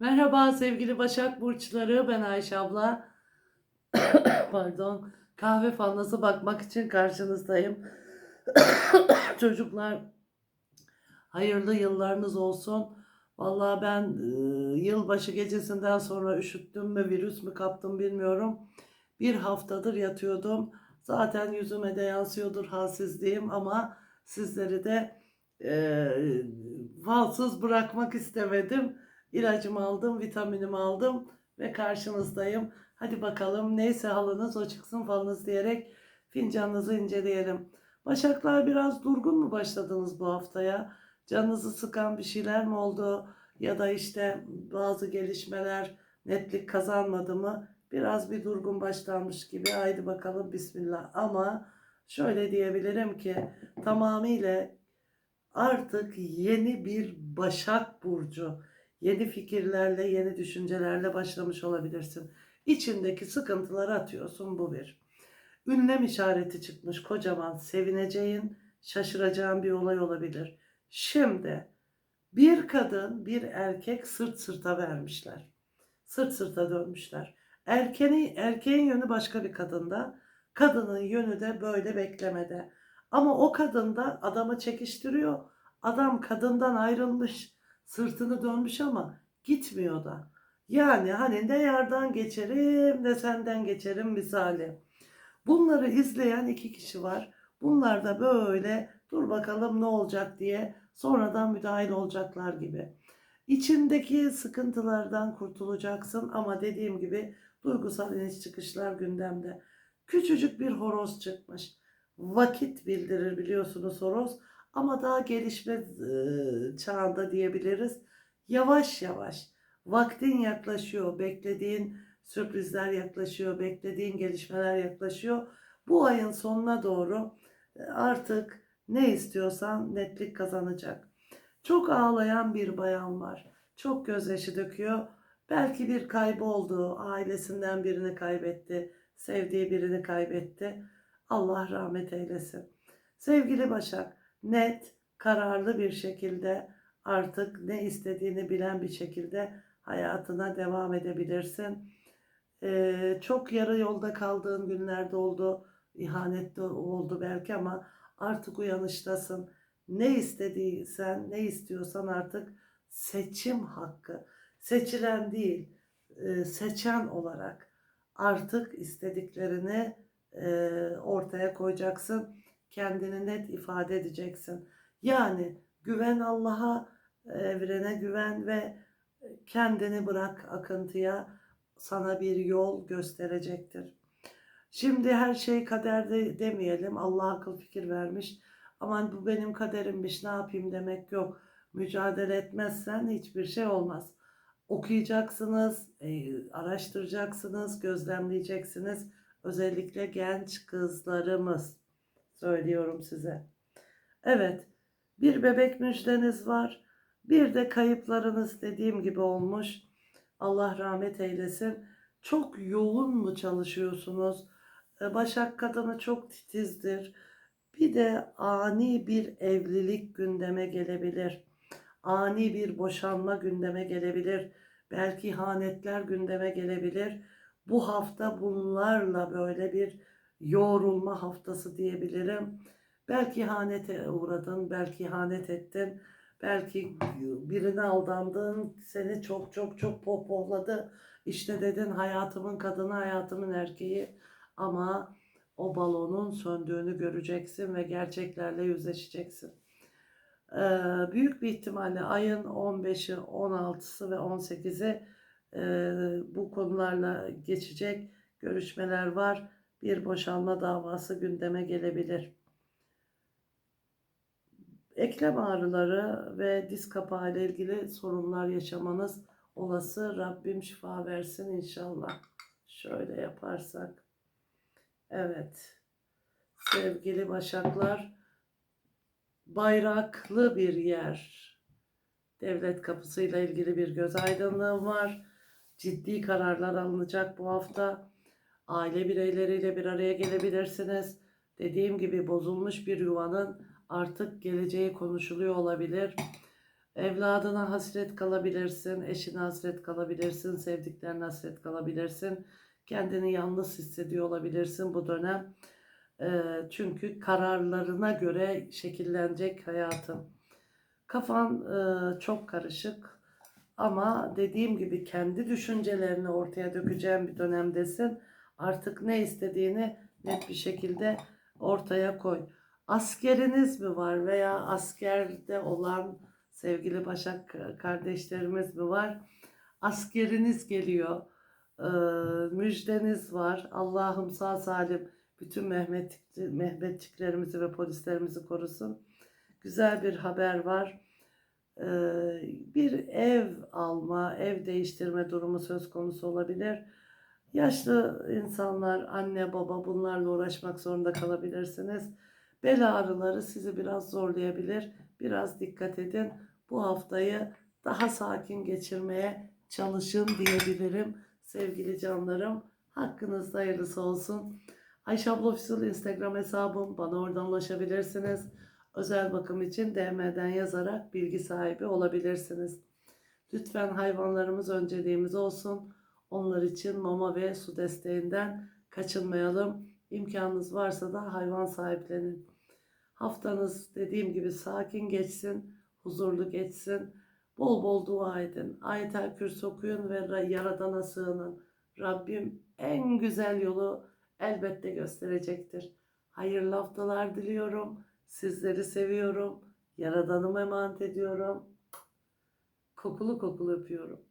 Merhaba sevgili Başak Burçları, ben Ayşe abla. Pardon, kahve falnası bakmak için karşınızdayım. Çocuklar, hayırlı yıllarınız olsun. Vallahi ben e, yılbaşı gecesinden sonra üşüttüm mü, virüs mü kaptım bilmiyorum. Bir haftadır yatıyordum. Zaten yüzüme de yansıyordur halsizliğim ama sizleri de e, falsız bırakmak istemedim. İlacımı aldım, vitaminimi aldım ve karşınızdayım. Hadi bakalım neyse halınız o çıksın falınız diyerek fincanınızı inceleyelim. Başaklar biraz durgun mu başladınız bu haftaya? Canınızı sıkan bir şeyler mi oldu? Ya da işte bazı gelişmeler netlik kazanmadı mı? Biraz bir durgun başlanmış gibi. Haydi bakalım bismillah. Ama şöyle diyebilirim ki tamamıyla artık yeni bir Başak Burcu yeni fikirlerle, yeni düşüncelerle başlamış olabilirsin. İçindeki sıkıntıları atıyorsun bu bir. Ünlem işareti çıkmış kocaman sevineceğin, şaşıracağın bir olay olabilir. Şimdi bir kadın, bir erkek sırt sırta vermişler. Sırt sırta dönmüşler. Erkeğin, erkeğin yönü başka bir kadında, kadının yönü de böyle beklemede. Ama o kadın da adamı çekiştiriyor. Adam kadından ayrılmış sırtını dönmüş ama gitmiyor da. Yani hani ne yardan geçerim ne senden geçerim misali. Bunları izleyen iki kişi var. Bunlar da böyle dur bakalım ne olacak diye sonradan müdahil olacaklar gibi. İçindeki sıkıntılardan kurtulacaksın ama dediğim gibi duygusal iniş çıkışlar gündemde. Küçücük bir horoz çıkmış. Vakit bildirir biliyorsunuz horoz ama daha gelişme çağında diyebiliriz. Yavaş yavaş vaktin yaklaşıyor, beklediğin sürprizler yaklaşıyor, beklediğin gelişmeler yaklaşıyor. Bu ayın sonuna doğru artık ne istiyorsan netlik kazanacak. Çok ağlayan bir bayan var. Çok gözyaşı döküyor. Belki bir kaybı oldu. Ailesinden birini kaybetti. Sevdiği birini kaybetti. Allah rahmet eylesin. Sevgili Başak, net, kararlı bir şekilde artık ne istediğini bilen bir şekilde hayatına devam edebilirsin. Ee, çok yarı yolda kaldığın günlerde oldu, ihanette oldu belki ama artık uyanıştasın. Ne istediysen, ne istiyorsan artık seçim hakkı. Seçilen değil, seçen olarak artık istediklerini ortaya koyacaksın kendini net ifade edeceksin. Yani güven Allah'a, evrene güven ve kendini bırak akıntıya sana bir yol gösterecektir. Şimdi her şey kaderde demeyelim. Allah akıl fikir vermiş. Aman bu benim kaderimmiş ne yapayım demek yok. Mücadele etmezsen hiçbir şey olmaz. Okuyacaksınız, e, araştıracaksınız, gözlemleyeceksiniz. Özellikle genç kızlarımız söylüyorum size. Evet, bir bebek müjdeniz var. Bir de kayıplarınız dediğim gibi olmuş. Allah rahmet eylesin. Çok yoğun mu çalışıyorsunuz? Ee, Başak kadını çok titizdir. Bir de ani bir evlilik gündeme gelebilir. Ani bir boşanma gündeme gelebilir. Belki ihanetler gündeme gelebilir. Bu hafta bunlarla böyle bir yoğrulma haftası diyebilirim. Belki ihanete uğradın, belki ihanet ettin, belki birine aldandın, seni çok çok çok pohpohladı. İşte dedin hayatımın kadını, hayatımın erkeği ama o balonun söndüğünü göreceksin ve gerçeklerle yüzleşeceksin. Ee, büyük bir ihtimalle ayın 15'i, 16'sı ve 18'i e, bu konularla geçecek görüşmeler var bir boşanma davası gündeme gelebilir. Eklem ağrıları ve diz kapağı ile ilgili sorunlar yaşamanız olası. Rabbim şifa versin inşallah. Şöyle yaparsak. Evet. Sevgili başaklar, bayraklı bir yer. Devlet kapısıyla ilgili bir göz aydınlığı var. Ciddi kararlar alınacak bu hafta aile bireyleriyle bir araya gelebilirsiniz. Dediğim gibi bozulmuş bir yuvanın artık geleceği konuşuluyor olabilir. Evladına hasret kalabilirsin, eşine hasret kalabilirsin, sevdiklerine hasret kalabilirsin. Kendini yalnız hissediyor olabilirsin bu dönem. Ee, çünkü kararlarına göre şekillenecek hayatın. Kafan e, çok karışık ama dediğim gibi kendi düşüncelerini ortaya dökeceğin bir dönemdesin. Artık ne istediğini net bir şekilde ortaya koy. Askeriniz mi var veya askerde olan sevgili Başak kardeşlerimiz mi var? Askeriniz geliyor. Ee, müjdeniz var. Allah'ım sağ salim bütün Mehmet, Mehmetçiklerimizi ve polislerimizi korusun. Güzel bir haber var. Ee, bir ev alma, ev değiştirme durumu söz konusu olabilir. Yaşlı insanlar, anne baba bunlarla uğraşmak zorunda kalabilirsiniz. Bel ağrıları sizi biraz zorlayabilir. Biraz dikkat edin. Bu haftayı daha sakin geçirmeye çalışın diyebilirim. Sevgili canlarım, hakkınızda hayırlısı olsun. Ayşe abla Official Instagram hesabım. Bana oradan ulaşabilirsiniz. Özel bakım için DM'den yazarak bilgi sahibi olabilirsiniz. Lütfen hayvanlarımız önceliğimiz olsun. Onlar için mama ve su desteğinden kaçınmayalım. İmkanınız varsa da hayvan sahiplenin. Haftanız dediğim gibi sakin geçsin, huzurlu geçsin. Bol bol dua edin. Ayet-el Kürsü okuyun ve Yaradan'a sığının. Rabbim en güzel yolu elbette gösterecektir. Hayırlı haftalar diliyorum. Sizleri seviyorum. Yaradan'ıma emanet ediyorum. Kokulu kokulu öpüyorum.